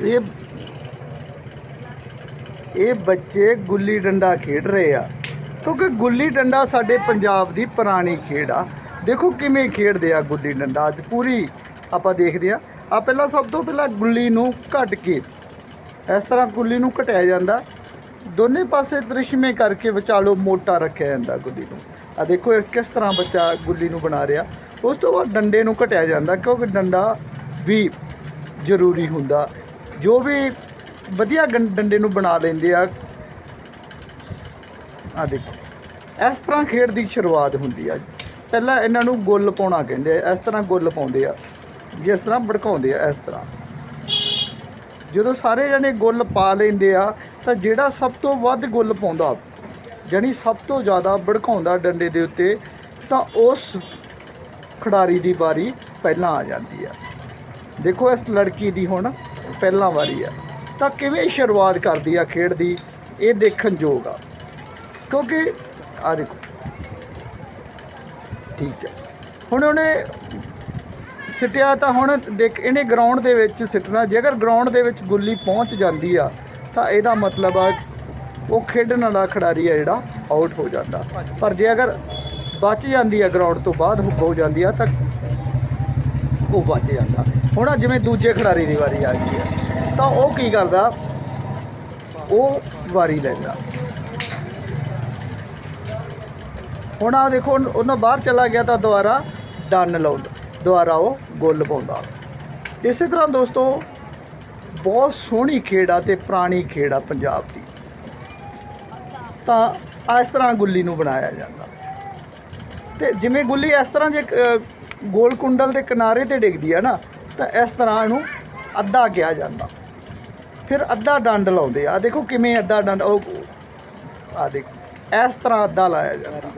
ਇਹ ਇਹ ਬੱਚੇ ਗੁੱਲੀ ਡੰਡਾ ਖੇਡ ਰਹੇ ਆ। ਕਿਉਂਕਿ ਗੁੱਲੀ ਡੰਡਾ ਸਾਡੇ ਪੰਜਾਬ ਦੀ ਪੁਰਾਣੀ ਖੇਡ ਆ। ਦੇਖੋ ਕਿਵੇਂ ਖੇਡਦੇ ਆ ਗੁੱਲੀ ਡੰਡਾ। ਅੱਜ ਪੂਰੀ ਆਪਾਂ ਦੇਖਦੇ ਆ। ਆ ਪਹਿਲਾਂ ਸਭ ਤੋਂ ਪਹਿਲਾਂ ਗੁੱਲੀ ਨੂੰ ਕੱਟ ਕੇ ਇਸ ਤਰ੍ਹਾਂ ਗੁੱਲੀ ਨੂੰ ਘਟਿਆ ਜਾਂਦਾ। ਦੋਨੇ ਪਾਸੇ ਦ੍ਰਿਸ਼ਮੇ ਕਰਕੇ ਵਿਚਾਲੋ ਮੋਟਾ ਰੱਖਿਆ ਜਾਂਦਾ ਗੁੱਲੀ ਨੂੰ। ਆ ਦੇਖੋ ਇਹ ਕਿਸ ਤਰ੍ਹਾਂ ਬੱਚਾ ਗੁੱਲੀ ਨੂੰ ਬਣਾ ਰਿਹਾ। ਉਸ ਤੋਂ ਬਾਅਦ ਡੰਡੇ ਨੂੰ ਘਟਿਆ ਜਾਂਦਾ ਕਿਉਂਕਿ ਡੰਡਾ ਵੀ ਜ਼ਰੂਰੀ ਹੁੰਦਾ। ਜੋ ਵੀ ਵਧੀਆ ਗੰ- ਡੰਡੇ ਨੂੰ ਬਣਾ ਲੈਂਦੇ ਆ ਆ ਦੇਖੋ। ਇਸ ਤਰ੍ਹਾਂ ਖੇਡ ਦੀ ਸ਼ੁਰੂਆਤ ਹੁੰਦੀ ਆ। ਪਹਿਲਾਂ ਇਹਨਾਂ ਨੂੰ ਗੁੱਲ ਪਾਉਣਾ ਕਹਿੰਦੇ ਆ, ਇਸ ਤਰ੍ਹਾਂ ਗੁੱਲ ਪਾਉਂਦੇ ਆ। ਜਿਸ ਤਰ੍ਹਾਂ ਭੜਕਾਉਂਦੇ ਆ, ਇਸ ਤਰ੍ਹਾਂ। ਜਦੋਂ ਸਾਰੇ ਜਣੇ ਗੁੱਲ ਪਾ ਲੈਂਦੇ ਆ, ਤਾਂ ਜਿਹੜਾ ਸਭ ਤੋਂ ਵੱਧ ਗੁੱਲ ਪਾਉਂਦਾ, ਜਾਣੀ ਸਭ ਤੋਂ ਜ਼ਿਆਦਾ ਭੜਕਾਉਂਦਾ ਡੰਡੇ ਦੇ ਉੱਤੇ, ਤਾਂ ਉਸ ਖਿਡਾਰੀ ਦੀ ਵਾਰੀ ਪਹਿਲਾਂ ਆ ਜਾਂਦੀ ਆ। ਦੇਖੋ ਇਸ ਲੜਕੀ ਦੀ ਹੁਣ ਪਹਿਲਾਂ ਵਾਰੀ ਆ। ਤਾਂ ਕਿਵੇਂ ਸ਼ੁਰੂਆਤ ਕਰਦੀ ਆ ਖੇਡ ਦੀ? ਇਹ ਦੇਖਣ ਯੋਗ ਆ। ਕਿਉਂਕਿ ਆ ਦੇਖੋ। ਠੀਕ ਹੈ ਹੁਣ ਉਹਨੇ ਸਿੱਟਿਆ ਤਾਂ ਹੁਣ ਦੇਖ, ਇਹਨੇ ਗਰਾਊਂਡ ਦੇ ਵਿੱਚ ਸਿੱਟਣਾ। ਜੇਕਰ ਗਰਾਊਂਡ ਦੇ ਵਿੱਚ ਗੁੱਲੀ ਪਹੁੰਚ ਜਾਂਦੀ ਆ, ਤਾਂ ਇਹਦਾ ਮਤਲਬ ਆ ਉਹ ਖੇਡਣ ਵਾਲਾ ਖਿਡਾਰੀ ਆ ਜਿਹੜਾ ਆਊਟ ਹੋ ਜਾਂਦਾ। ਪਰ ਜੇ ਅਗਰ ਬਚ ਜਾਂਦੀ ਆ ਗਰਾਊਂਡ ਤੋਂ ਬਾਅਦ ਹੋ ਹੋ ਜਾਂਦੀ ਆ, ਤਾਂ ਉਹ ਬਚ ਜਾਂਦਾ। ਹੁਣ ਆਹ ਜਿਵੇਂ ਦੂਜੇ ਖਿਡਾਰੀ ਦੀ ਵਾਰੀ ਆ ਗਈ ਹੈ, ਤਾਂ ਉਹ ਕੀ ਕਰਦਾ? ਉਹ ਵਾਰੀ ਲੈਂਦਾ। ਹੁਣ ਆ ਦੇਖੋ ਉਹਨਾਂ ਬਾਹਰ ਚਲਾ ਗਿਆ ਤਾਂ ਦੁਬਾਰਾ ਡਨ ਲਾਉਂਦਾ ਦੁਬਾਰਾ ਉਹ ਗੁੱਲ ਪਾਉਂਦਾ ਇਸੇ ਤਰ੍ਹਾਂ ਦੋਸਤੋ, ਬਹੁਤ ਸੋਹਣੀ ਖੇਡ ਆ ਤੇ ਪੁਰਾਣੀ ਖੇਡ ਆ ਪੰਜਾਬ ਦੀ। ਤਾਂ ਇਸ ਤਰ੍ਹਾਂ ਗੁੱਲੀ ਨੂੰ ਬਣਾਇਆ ਜਾਂਦਾ। ਤੇ ਜਿਵੇਂ ਗੁੱਲੀ ਇਸ ਤਰ੍ਹਾਂ ਜੇ ਗੋਲ ਕੁੰਡਲ ਦੇ ਕਿਨਾਰੇ ਤੇ ਡਿੱਗਦੀ ਆ ਨਾ, ਤਾਂ ਇਸ ਤਰ੍ਹਾਂ ਇਹਨੂੰ ਅੱਧਾ ਕਿਹਾ ਜਾਂਦਾ। ਫਿਰ ਅੱਧਾ ਡੰਡ ਲਾਉਂਦੇ ਆ। ਦੇਖੋ ਕਿਵੇਂ ਅੱਧਾ ਡੰਡ, ਉਹ ਆ ਦੇਖੋ, ਇਸ ਤਰ੍ਹਾਂ ਅੱਧਾ ਲਾਇਆ ਜਾਂਦਾ।